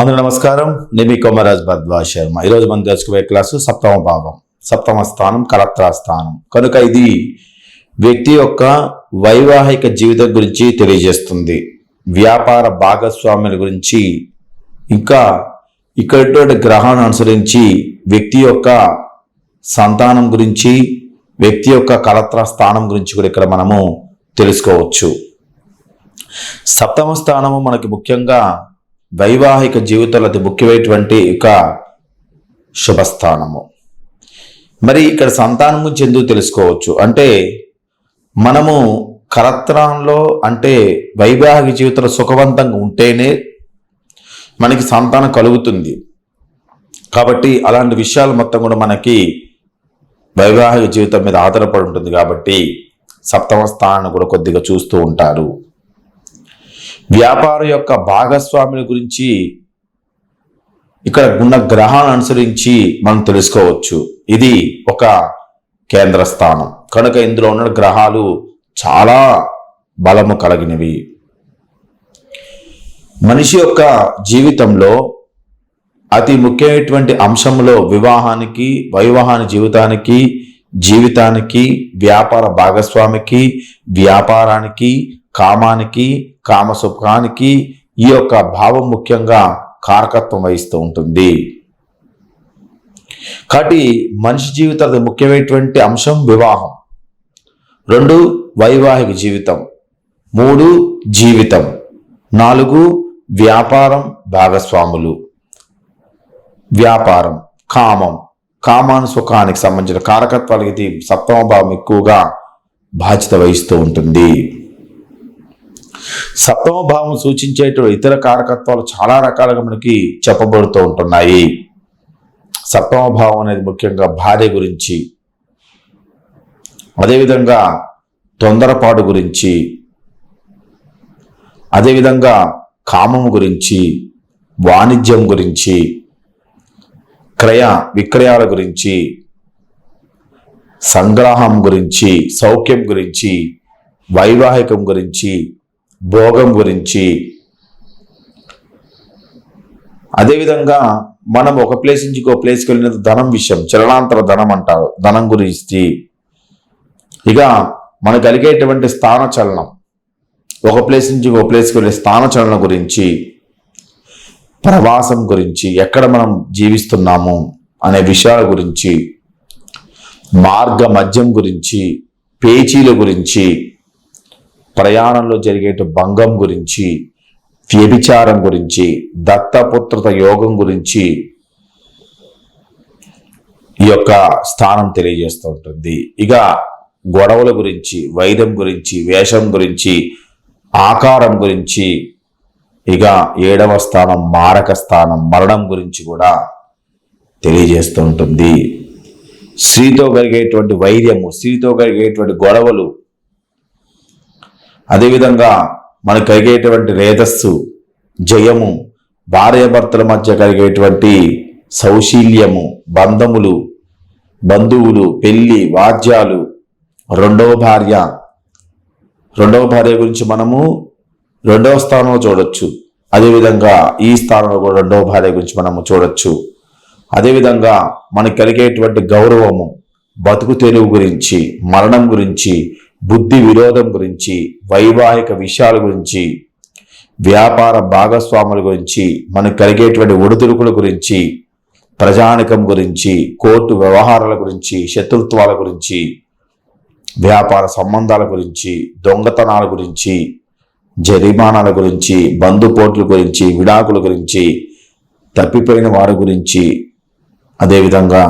అందరూ నమస్కారం. నేను మీ కొమరాజ్ భద్వా శర్మ. ఈరోజు మనం తెలుసుకునే క్లాసు సప్తమ భావం సప్తమ స్థానం కలత్రా స్థానం. కనుక ఇది వ్యక్తి యొక్క వైవాహిక జీవితం గురించి తెలియజేస్తుంది. వ్యాపార భాగస్వాముల గురించి ఇంకా ఇక్కడ గ్రహాన్ని అనుసరించి వ్యక్తి యొక్క సంతానం గురించి వ్యక్తి యొక్క కలత్ర స్థానం గురించి కూడా ఇక్కడ మనము తెలుసుకోవచ్చు. సప్తమ స్థానము మనకి ముఖ్యంగా వైవాహిక జీవితంలో అతి ముఖ్యమైనటువంటి ఒక శుభస్థానము. మరి ఇక్కడ సంతానం గురించి ఎందుకు తెలుసుకోవచ్చు? అంటే మనము కలత్రంలో అంటే వైవాహిక జీవితంలో సుఖవంతంగా ఉంటేనే మనకి సంతానం కలుగుతుంది. కాబట్టి అలాంటి విషయాలు మొత్తం కూడా మనకి వైవాహిక జీవితం మీద ఆధారపడి ఉంటుంది కాబట్టి సప్తమ స్థానాన్ని కూడా కొద్దిగా చూస్తూ ఉంటారు. వ్యాపారం యొక్క భాగస్వాముల గురించి ఇక్కడ ఉన్న గ్రహాన్ని అనుసరించి మనం తెలుసుకోవచ్చు. ఇది ఒక కేంద్ర స్థానం కనుక ఇందులో ఉన్న గ్రహాలు చాలా బలము కలిగినవి. మనిషి యొక్క జీవితంలో అతి ముఖ్యమైనటువంటి అంశంలో వివాహానికి వైవాహాని జీవితానికి జీవితానికి వ్యాపార భాగస్వామికి వ్యాపారానికి కామానికి కామసుఖానికి ఈ యొక్క భావం ముఖ్యంగా కారకత్వం వహిస్తూ ఉంటుంది. కాబట్టి మనిషి జీవితం ముఖ్యమైనటువంటి అంశం వివాహం. రెండు వైవాహిక జీవితం. మూడు జీవితం. నాలుగు వ్యాపారం భాగస్వాములు. వ్యాపారం కామం. కామాను సుఖానికి సంబంధించిన కారకత్వాలకి ఇది సప్తమ భావం ఎక్కువగా బాధ్యత వహిస్తూ ఉంటుంది. సప్తమ భావం సూచించేటువంటి ఇతర కారకత్వాలు చాలా రకాలుగా మనకి చెప్పబడుతూ ఉంటున్నాయి. సప్తమ భావం అనేది ముఖ్యంగా భార్య గురించి అదేవిధంగా తొందరపాటు గురించి అదేవిధంగా కామం గురించి వాణిజ్యం గురించి క్రయ విక్రయాల గురించి సంగ్రహం గురించి సౌఖ్యం గురించి వైవాహికం గురించి భోగం గురించి. అదేవిధంగా మనం ఒక ప్లేస్ నుంచి ఇంకో ప్లేస్కి వెళ్ళిన ధనం విషయం చలనాంతర ధనం అంటారు ధనం గురించి. ఇక మనకు కలిగేటువంటి స్థాన చలనం ఒక ప్లేస్ నుంచి ఇంకో ప్లేస్కి వెళ్ళే స్థాన చలనం గురించి ప్రవాసం గురించి ఎక్కడ మనం జీవిస్తున్నాము అనే విషయాల గురించి మార్గ మద్యం గురించి పేచీల గురించి ప్రయాణంలో జరిగేట భంగం గురించి వ్యభిచారం గురించి దత్తపుత్రత యోగం గురించి ఈ యొక్క స్థానం తెలియజేస్తూ ఉంటుంది. ఇక గొడవల గురించి వైద్యం గురించి వేషం గురించి ఆకారం గురించి ఇక ఏడవ స్థానం మారక స్థానం మరణం గురించి కూడా తెలియజేస్తూ ఉంటుంది. స్త్రీతో కలిగేటువంటి వైద్యము స్త్రీతో కలిగేటువంటి గొడవలు అదేవిధంగా మనకు కలిగేటువంటి రేతస్సు జయము భార్యాభర్తల మధ్య కలిగేటువంటి సౌశీల్యము బంధములు బంధువులు పెళ్ళి వాద్యాలు రెండవ భార్య. రెండవ భార్య గురించి మనము రెండవ స్థానంలో చూడొచ్చు. అదేవిధంగా ఈ స్థానంలో కూడా రెండవ భార్య గురించి మనము చూడొచ్చు. అదేవిధంగా మనకు కలిగేటువంటి గౌరవము బతుకు తెరువు గురించి మరణం గురించి బుద్ధి విరోధం గురించి వైవాహిక విషయాల గురించి వ్యాపార భాగస్వాముల గురించి మనకు కలిగేటువంటి ఒడిదుడుకుల గురించి ప్రజానికం గురించి కోర్టు వ్యవహారాల గురించి శత్రుత్వాల గురించి వ్యాపార సంబంధాల గురించి దొంగతనాల గురించి జరిమానాల గురించి బంధుపోట్ల గురించి విడాకుల గురించి తప్పిపోయిన వారి గురించి అదేవిధంగా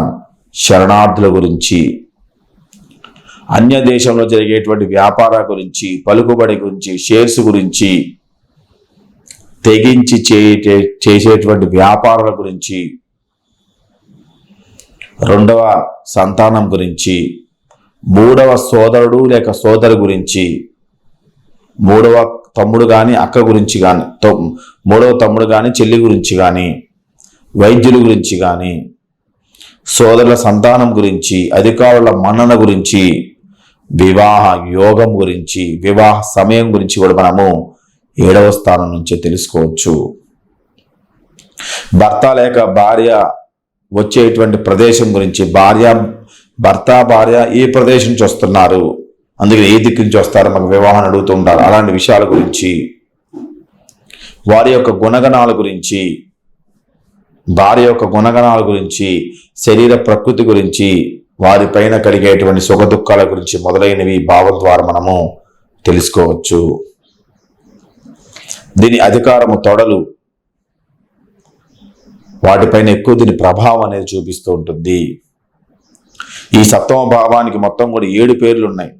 శరణార్థుల గురించి అన్య దేశంలో జరిగేటువంటి వ్యాపార గురించి పలుకుబడి గురించి షేర్స్ గురించి తెగించి చేసేటువంటి వ్యాపారాల గురించి రెండవ సంతానం గురించి మూడవ సోదరుడు లేక సోదరు గురించి మూడవ తమ్ముడు కానీ అక్క గురించి కానీ మూడవ తమ్ముడు కానీ చెల్లి గురించి కానీ వైద్యుల గురించి కానీ సోదరుల సంతానం గురించి అధికారుల మన్నన గురించి వివాహ యోగం గురించి వివాహ సమయం గురించి కూడా మనము ఏడవ స్థానం నుంచి తెలుసుకోవచ్చు. భర్త లేక భార్య వచ్చేటువంటి ప్రదేశం గురించి భార్య భర్త భార్య ఏ ప్రదేశం నుంచి వస్తున్నారు. అందుకని ఏ దిక్కు నుంచి వస్తారో? మాకు వివాహం అడుగుతూ ఉంటారు. అలాంటి విషయాల గురించి వారి యొక్క గుణగణాల గురించి భార్య యొక్క గుణగణాల గురించి శరీర ప్రకృతి గురించి వారిపైన కలిగేటువంటి సుఖ దుఃఖాల గురించి మొదలైనవి భావం ద్వారా మనము తెలుసుకోవచ్చు. దీని అధికారము తొడలు. వాటిపైన ఎక్కువ దీని ప్రభావం అనేది చూపిస్తూ ఉంటుంది. ఈ సప్తమ భావానికి మొత్తం కూడా ఏడు పేర్లు ఉన్నాయి.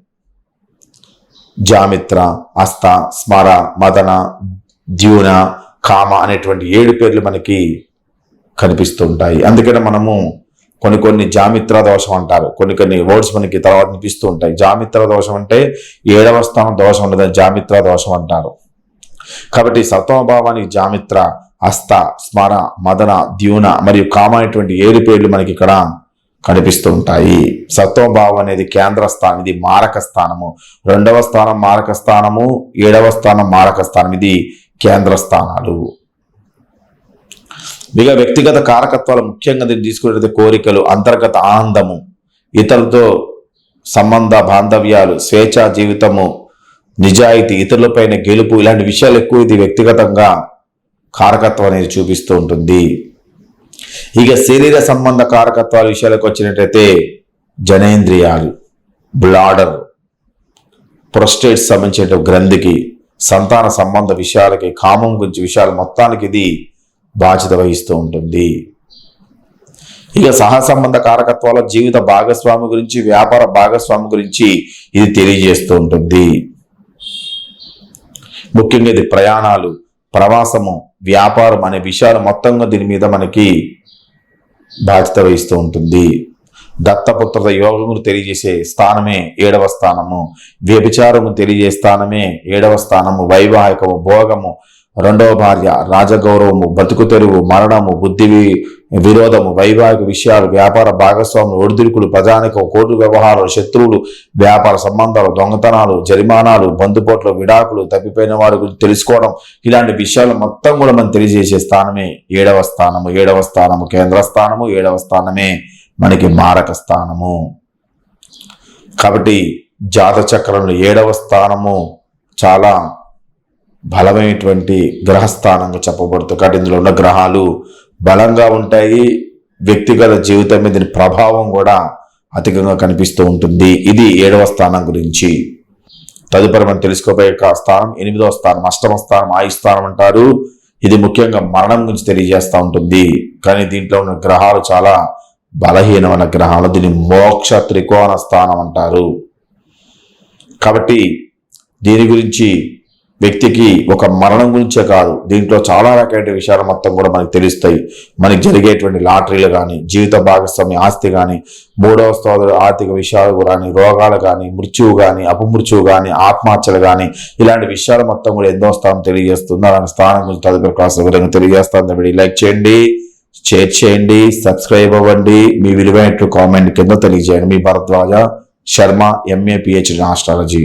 జామిత్ర అస్త స్మర మదన ద్యూన కామ అనేటువంటి ఏడు పేర్లు మనకి కనిపిస్తుంటాయి అందుకనే మనము కొన్ని కొన్ని జామిత్ర దోషం అంటారు. కొన్ని కొన్ని వర్డ్స్ మనకి తర్వాత అనిపిస్తూ ఉంటాయి. జామిత్ర దోషం అంటే ఏడవ స్థానం దోషం ఉండదని జామిత్ర దోషం అంటారు. కాబట్టి సప్తమ భావానికి జామిత్ర అస్త స్మర మదన ద్యూన మరియు కామైనటువంటి ఏడు పేర్లు మనకి ఇక్కడ కనిపిస్తూ ఉంటాయి. సత్వం భావం అనేది కేంద్ర స్థానం ఇది మారక స్థానము. రెండవ స్థానం మారక స్థానము ఏడవ స్థానం మారక స్థానం ఇది కేంద్ర స్థానాలు. ఇక వ్యక్తిగత కారకత్వాలు ముఖ్యంగా నేను తీసుకునేది కోరికలు అంతర్గత ఆనందము ఇతరులతో సంబంధ బాంధవ్యాలు స్వేచ్ఛా జీవితము నిజాయితీ ఇతరులపైన గెలుపు ఇలాంటి విషయాలు ఎక్కువ ఇది వ్యక్తిగతంగా కారకత్వం అనేది చూపిస్తూ ఉంటుంది. ఇక శరీర సంబంధ కారకత్వాల విషయాలకు వచ్చినట్టయితే జనేంద్రియాలు బ్లాడర్ ప్రొస్టేట్ సంబంధించిన గ్రంథికి సంతాన సంబంధ విషయాలకి కామం గురించి విషయాలు మొత్తానికి ఇది బాధ్యత వహిస్తూ ఉంటుంది. ఇక సహసంబంధ కారకత్వాల జీవిత భాగస్వామి గురించి వ్యాపార భాగస్వామి గురించి ఇది తెలియజేస్తూ ఉంటుంది. ముఖ్యంగా ఇది ప్రయాణాలు ప్రవాసము వ్యాపారం అనే విషయాలు మొత్తంగా దీని మీద మనకి బాధ్యత వహిస్తూ ఉంటుంది. దత్తపుత్రత యోగమును తెలియజేసే స్థానమే ఏడవ స్థానము. వ్యభిచారము తెలియజే స్థానమే ఏడవ స్థానము. వైవాహికము భోగము రెండవ భార్య రాజగౌరవము బతుకు తెరువు మరణము బుద్ధి విరోధము వైవాహిక విషయాలు వ్యాపార భాగస్వాములు ఒడిదుడుకులు ప్రజానికం కోర్టు వ్యవహారాలు శత్రువులు వ్యాపార సంబంధాలు దొంగతనాలు జరిమానాలు బందుపోట్లు విడాకులు తప్పిపోయిన వారి గురించి తెలుసుకోవడం ఇలాంటి విషయాలు మొత్తం కూడా మనం తెలియజేసే స్థానమే. ఏడవ స్థానము ఏడవ స్థానము కేంద్ర స్థానము ఏడవ స్థానమే మనకి మారక స్థానము. కాబట్టి జాత చక్రంలో ఏడవ స్థానము చాలా బలమైనటువంటి గ్రహస్థానంగా చెప్పబడుతుంది కాబట్టి ఇందులో ఉన్న గ్రహాలు బలంగా ఉంటాయి. వ్యక్తిగత జీవితం మీద దీని ప్రభావం కూడా అధికంగా కనిపిస్తూ ఉంటుంది. ఇది ఏడవ స్థానం గురించి. తదుపరి మనం తెలుసుకోబోయే స్థానం ఎనిమిదవ స్థానం అష్టమ స్థానం ఆయు స్థానం అంటారు. ఇది ముఖ్యంగా మరణం గురించి తెలియజేస్తూ ఉంటుంది. కానీ దీంట్లో ఉన్న గ్రహాలు చాలా బలహీనమైన గ్రహాలు. దీన్ని మోక్ష త్రికోణ స్థానం అంటారు. కాబట్టి దీని గురించి వ్యక్తికి ఒక మరణం గురించే కాదు దీంట్లో చాలా రకమైన విషయాలు మొత్తం కూడా మనకు తెలుస్తాయి. మనకి జరిగేటువంటి లాటరీలు కానీ జీవిత భాగస్వామి ఆస్తి కానీ మూడవ స్థోదరు ఆర్థిక విషయాలు కానీ రోగాలు కానీ మృత్యువు కానీ అపమృత్యువు కానీ ఆత్మహత్యలు కానీ ఇలాంటి విషయాలు మొత్తం కూడా ఎంతో స్థానం తెలియజేస్తుంది. అలాంటి స్థానం గురించి తదుపరి క్లాస్ విధంగా తెలియజేస్తాను. వీడియో లైక్ చేయండి షేర్ చేయండి సబ్స్క్రైబ్ అవ్వండి. మీ విలువైన కామెంట్ కింద తెలియజేయండి. మీ Bharadwaja Sharma MA PhD astrology